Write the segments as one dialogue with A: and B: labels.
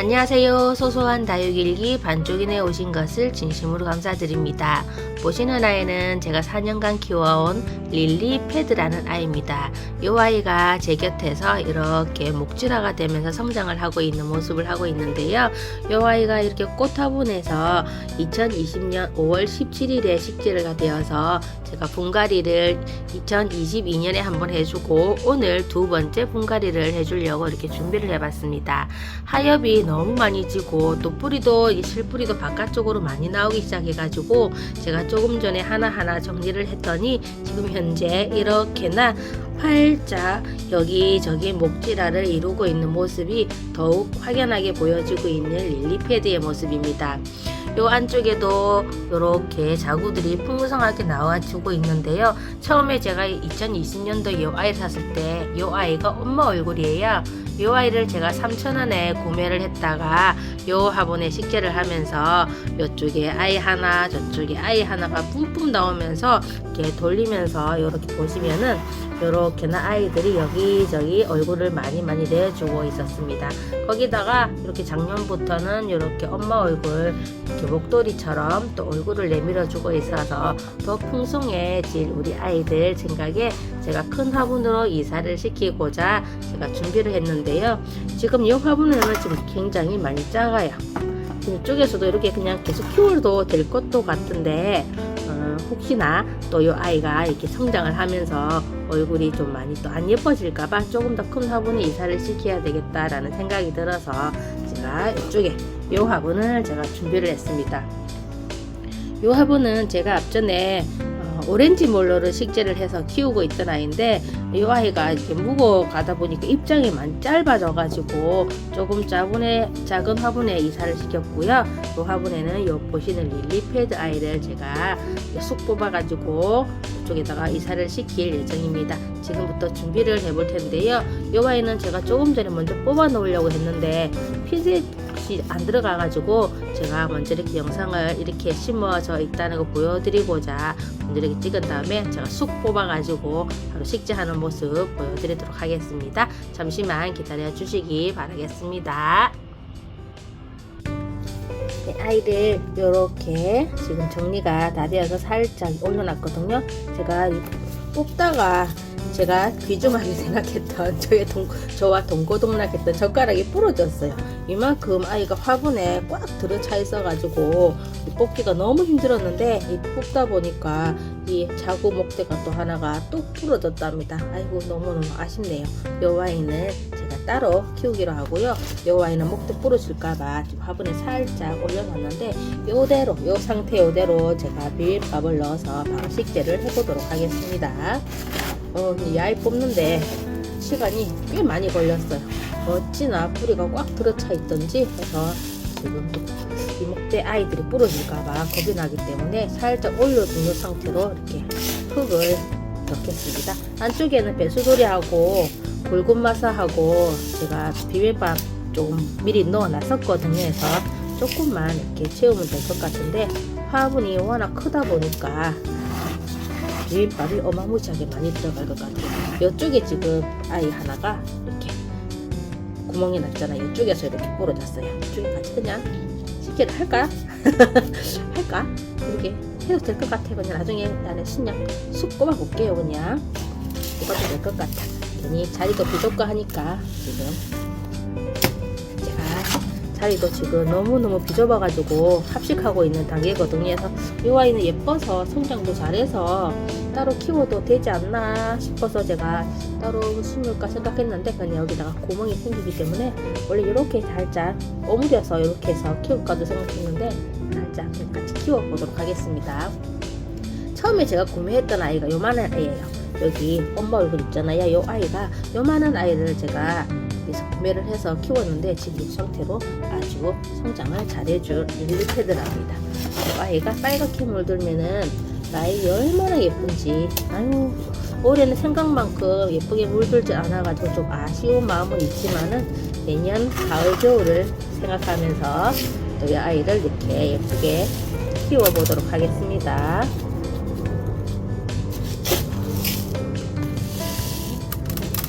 A: 안녕하세요. 소소한 다육일기 반쪽인에 오신 것을 진심으로 감사드립니다. 보시는 아이는 제가 4년간 키워온 릴리 패드라는 아이입니다. 이 아이가 제 곁에서 이렇게 목질화가 되면서 성장을 하고 있는 모습을 하고 있는데요. 이 아이가 이렇게 꽃화분에서 2020년 5월 17일에 식재가 되어서 제가 분갈이를 2022년에 한번 해주고 오늘 두 번째 분갈이를 해주려고 이렇게 준비를 해봤습니다. 하엽이 너무 많이 지고 또 뿌리도 이 실뿌리도 바깥쪽으로 많이 나오기 시작해가지고 제가 조금 전에 하나하나 정리를 했더니 지금 현재 이렇게나 활짝 여기저기 목질화를 이루고 있는 모습이 더욱 확연하게 보여지고 있는 릴리패드의 모습입니다. 요 안쪽에도 이렇게 자구들이 풍성하게 나와주고 있는데요. 처음에 제가 2020년도 이 아이를 샀을 때 이 아이가 엄마 얼굴이에요. 이 아이를 제가 3,000원에 구매를 했다가 요 화분에 식재를 하면서 이쪽에 아이 하나 저쪽에 아이 하나가 뿜뿜 나오면서 이렇게 돌리면서 이렇게 보시면은 이렇게나 아이들이 여기저기 얼굴을 많이 많이 내주고 있었습니다. 거기다가 이렇게 작년부터는 이렇게 엄마 얼굴 이렇게 목도리처럼 또 얼굴을 내밀어 주고 있어서 더 풍성해질 우리 아이들 생각에 제가 큰 화분으로 이사를 시키고자 제가 준비를 했는데요. 지금 이 화분에는 지금 굉장히 많이 작아요. 이쪽에서도 이렇게 그냥 계속 키워도 될 것도 같은데 어, 혹시나 또 이 아이가 이렇게 성장을 하면서 얼굴이 좀 많이 또 안 예뻐질까봐 조금 더 큰 화분에 이사를 시켜야 되겠다라는 생각이 들어서 제가 이쪽에 이 화분을 제가 준비를 했습니다. 이 화분은 제가 앞전에 어, 오렌지 몰로를 식재를 해서 키우고 있던 아이인데 이 아이가 이렇게 묵어 가다 보니까 입장이 많이 짧아져가지고 조금 작은, 작은 화분에 이사를 시켰고요. 이 화분에는 요 보시는 릴리패드 아이를 제가 쑥 뽑아가지고 이쪽에다가 이사를 시킬 예정입니다. 지금부터 준비를 해볼 텐데요. 이 아이는 제가 조금 전에 먼저 뽑아 놓으려고 했는데 핀셋이 안 들어가가지고 제가 먼저 이렇게 영상을 이렇게 심어져 있다는 거 보여드리고자 이렇게 찍은 다음에 제가 쑥 뽑아가지고 바로 식재하는 모습 보여드리도록 하겠습니다. 잠시만 기다려 주시기 바라겠습니다. 네, 아이를 이렇게 지금 정리가 다 되어서 살짝 올려놨거든요. 제가 이 뽑다가 제가 귀중하게 생각했던 저의 동, 저와 동고동락했던 젓가락이 부러졌어요. 이만큼 아이가 화분에 꽉 들어차 있어가지고 이 뽑기가 너무 힘들었는데 이 뽑다 보니까 이 자구 목대가 또 하나가 뚝 부러졌답니다. 아이고 너무너무 아쉽네요. 이 와인은 제가 따로 키우기로 하고요. 이 와인은 목대 부러질까봐 화분에 살짝 올려놨는데 요대로 요 상태 요대로 제가 비빔밥을 넣어서 식재를 해보도록 하겠습니다. 어, 이 아이 뽑는데 시간이 꽤 많이 걸렸어요. 어찌나 뿌리가 꽉 들어차 있던지 해서 지금 이 목대 아이들이 부러질까봐 겁이 나기 때문에 살짝 올려둔 상태로 이렇게 흙을 넣겠습니다. 안쪽에는 배수돌이하고 굵은 마사하고 제가 비빔밥 좀 미리 넣어 놨었거든요. 해서 조금만 이렇게 채우면 될 것 같은데 화분이 워낙 크다 보니까 비빔밥이 어마무시하게 많이 들어갈 것 같아요. 이쪽에 지금 아이 하나가 이렇게 구멍이 났잖아요. 이쪽에서 이렇게 부러졌어요. 이쪽에 같이 그냥 식혜를 할까? 할까? 이렇게 해도 될 것 같아. 그냥 나중에 나는 신약 쑥 뽑아볼게요. 그냥 이것도 될 것 같아. 괜히 자리도 부족하 하니까 지금 제가 자리도 지금 너무너무 비좁아가지고 합식하고 있는 단계거든요. 그래서 이 아이는 예뻐서 성장도 잘해서 따로 키워도 되지 않나 싶어서 제가 따로 심을까 생각했는데 그냥 여기다가 구멍이 생기기 때문에 원래 이렇게 살짝 오므려서 이렇게 해서 키울까도 생각했는데 살짝 같이 키워보도록 하겠습니다. 처음에 제가 구매했던 아이가 요만한 아이예요. 여기 엄마 얼굴 있잖아요. 이 아이가 요만한 아이를 제가 구매를 해서 키웠는데 지금 이 상태로 아주 성장을 잘해줄 릴리패드랍니다. 이 아이가 빨갛게 물들면은 나이 얼마나 예쁜지 아유 올해는 생각만큼 예쁘게 물들지 않아가지고 좀 아쉬운 마음은 있지만은 내년 가을 겨울을 생각하면서 우리 아이를 이렇게 예쁘게 키워보도록 하겠습니다.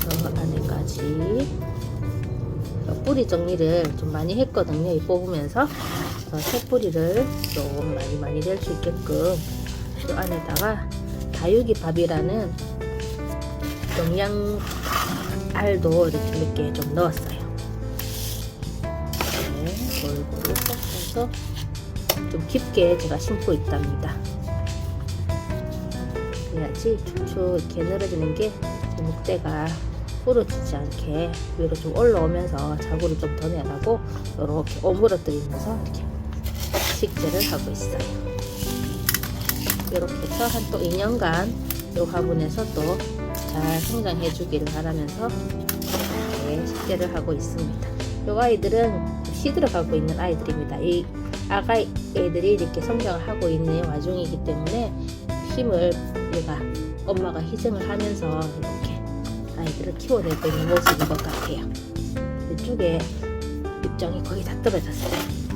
A: 저 안에까지 뿌리 정리를 좀 많이 했거든요. 이 뽑으면서 새뿌리를 좀 많이 많이 낼 수 있게끔 이 안에다가 다육이 밥이라는 영양 알도 이렇게 몇 개 좀 넣었어요. 네, 골고루 섞어서 좀 깊게 제가 심고 있답니다. 그래야지 축축 이렇게 늘어지는 게 목대가 부러지지 않게 위로 좀 올라오면서 자구를 좀 더 내라고 이렇게 오므러뜨리면서 이렇게 식재를 하고 있어요. 이렇게 해서 한 또 2년간 이 화분에서 또 잘 성장해 주기를 바라면서 이렇게 식재를 하고 있습니다. 이 아이들은 시 들어 가고 있는 아이들입니다. 이 아가 애들이 이렇게 성장을 하고 있는 와중이기 때문에 힘을 얘가 엄마가 희생을 하면서 이렇게 아이들을 키워내고 있는 모습인 것 같아요. 이쪽에 입장이 거의 다 떨어졌어요.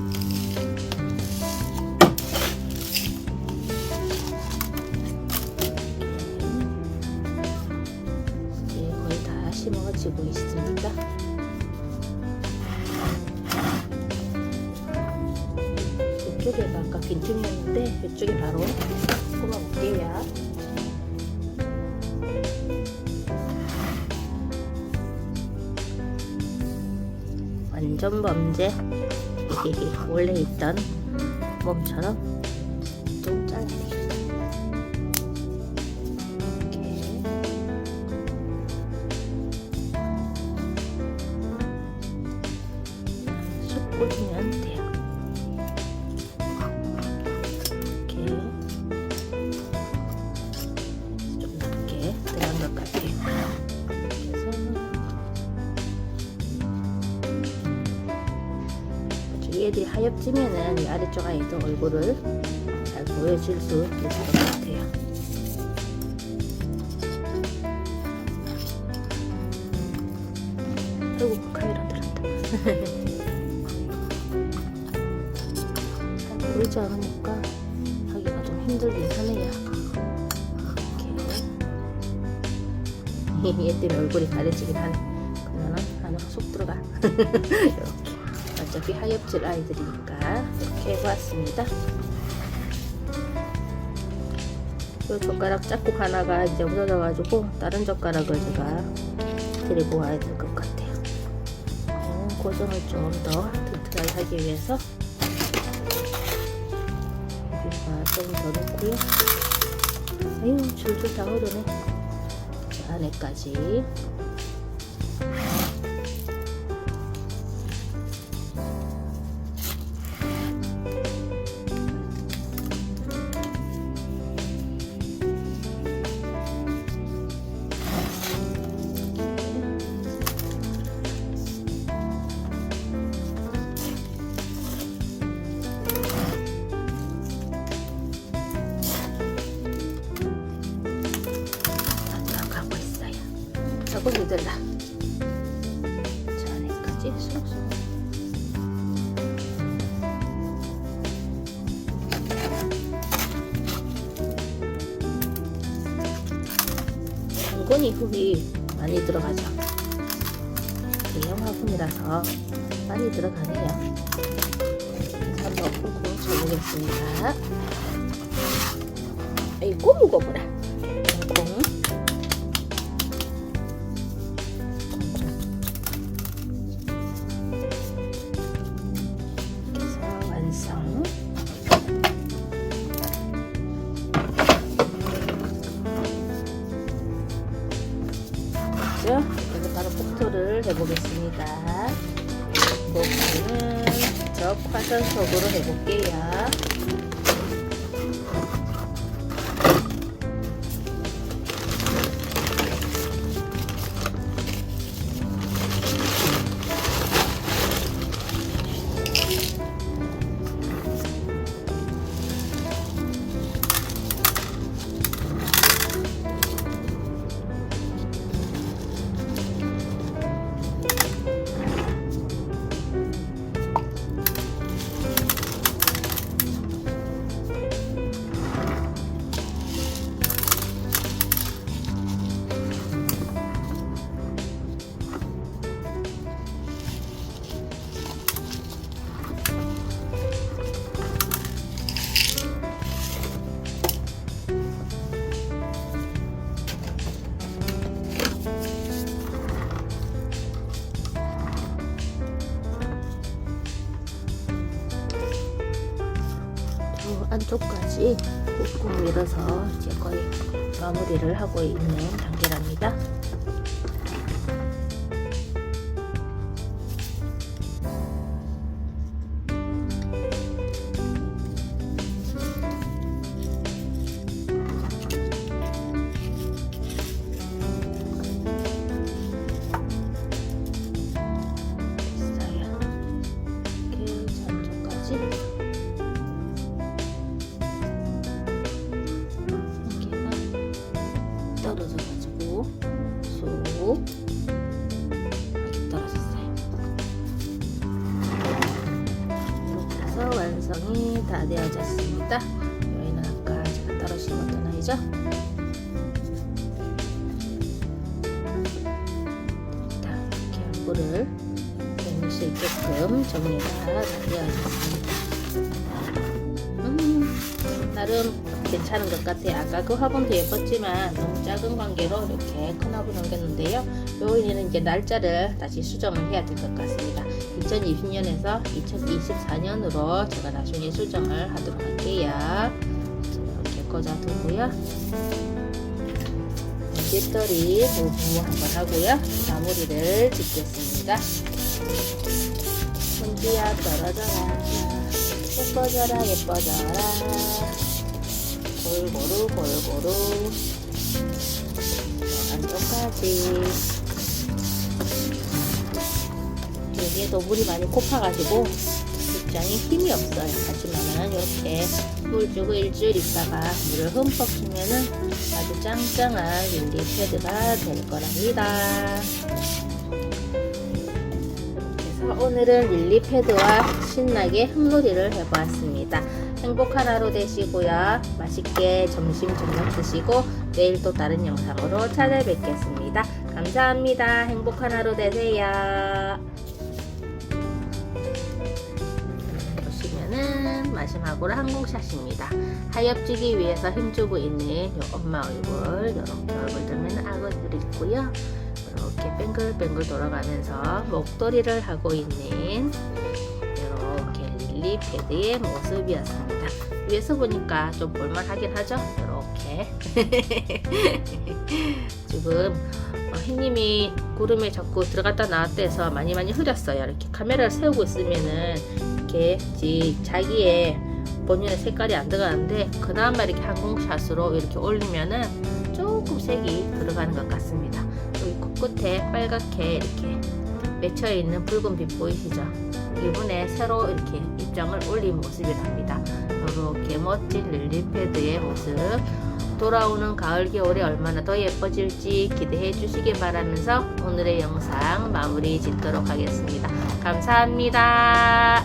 A: 이쪽에 바로 뽑아볼게요. 완전 범죄 원래 있던 몸처럼 이 아래쪽 아이도 얼굴을 잘 보여줄 수 있을 것 같아요. 아이고 카메라 들었다. 잘 보이지 않으니까 하기가 좀 힘들긴 하네요. 이렇게 얘 때문에 얼굴이 가려지긴 하네. 그러나 하나가 쏙 들어가. 어차피 하엽질 아이들이니까 이렇게 해보았습니다. 이 젓가락 짝꿍 하나가 이제 없어져가지고 다른 젓가락을 제가 데리고 와야 될 것 같아요. 음, 고정을 좀 더 튼튼하게 하기 위해서 여기가 좀더 넣고요. 아유 줄줄 다 흐르네. 자, 안에까지 안에까지 쏙쏙. 당근이 흙이 많이 들어가죠. 대형 화분이라서 많이 들어가네요. 한번 콩콩 쳐보겠습니다. 아이고 무거워라. 안쪽까지 꾹꾹 밀어서 이제 거의 마무리를 하고 있는 단계랍니다. 완성이 다 되어졌습니다. 여기는 아까 제가 떨어진 어떤 아이죠? 자, 이렇게 얼굴을 내밀 수 있게끔 정리가 다 되어졌습니다. 음, 나름 괜찮은 것 같아요. 아까 그 화분도 예뻤지만 너무 작은 관계로 이렇게 큰 화분 옮겼는데요. 요인은 이제 날짜를 다시 수정을 해야 될 것 같습니다. 2020년에서 2024년으로 제가 나중에 수정을 하도록 할게요. 이렇게 꽂아두고요. 배터리 부부 한번 하고요. 마무리를 짓겠습니다. 손지야 떨어져라 예뻐져라 예뻐져라 골고루 골고루 안쪽까지. 여기에 도 물이 많이 고파가지고 입장에 힘이 없어요. 하지만은 이렇게 물 주고 일주일 있다가 물을 흠뻑 주면은 아주 짱짱한 릴리 패드가 될 거랍니다 오늘은 릴리 패드와 신나게 흙놀이를 해보았습니다. 행복한 하루 되시고요. 맛있게 점심 저녁 드시고 내일 또 다른 영상으로 찾아뵙겠습니다. 감사합니다. 행복한 하루 되세요. 보시면은 마지막으로 항공샷입니다. 하엽지기 위해서 힘주고 있는 요 엄마 얼굴 이렇게 얼굴 들면 악어들이 있고요. 이렇게 뱅글뱅글 돌아가면서 목도리를 하고 있는 이렇게 릴리 패드의 모습이었습니다. 위에서 보니까 좀 볼만하긴 하죠? 이렇게 지금 어, 햇님이 구름에 자꾸 들어갔다 나왔다 해서 많이 많이 흐렸어요. 이렇게 카메라를 세우고 있으면은 이렇게 지- 자기의 본인의 색깔이 안 들어가는데 그나마 이렇게 항공샷으로 이렇게 올리면은 조금 색이 들어가는 것 같습니다. 코끝에 빨갛게 이렇게 맺혀 있는 붉은 빛 보이시죠? 이분에 새로 이렇게 입장을 올린 모습이랍니다. 이렇게 멋진 릴리 패드의 모습. 돌아오는 가을 겨울에 얼마나 더 예뻐질지 기대해 주시길 바라면서 오늘의 영상 마무리 짓도록 하겠습니다. 감사합니다.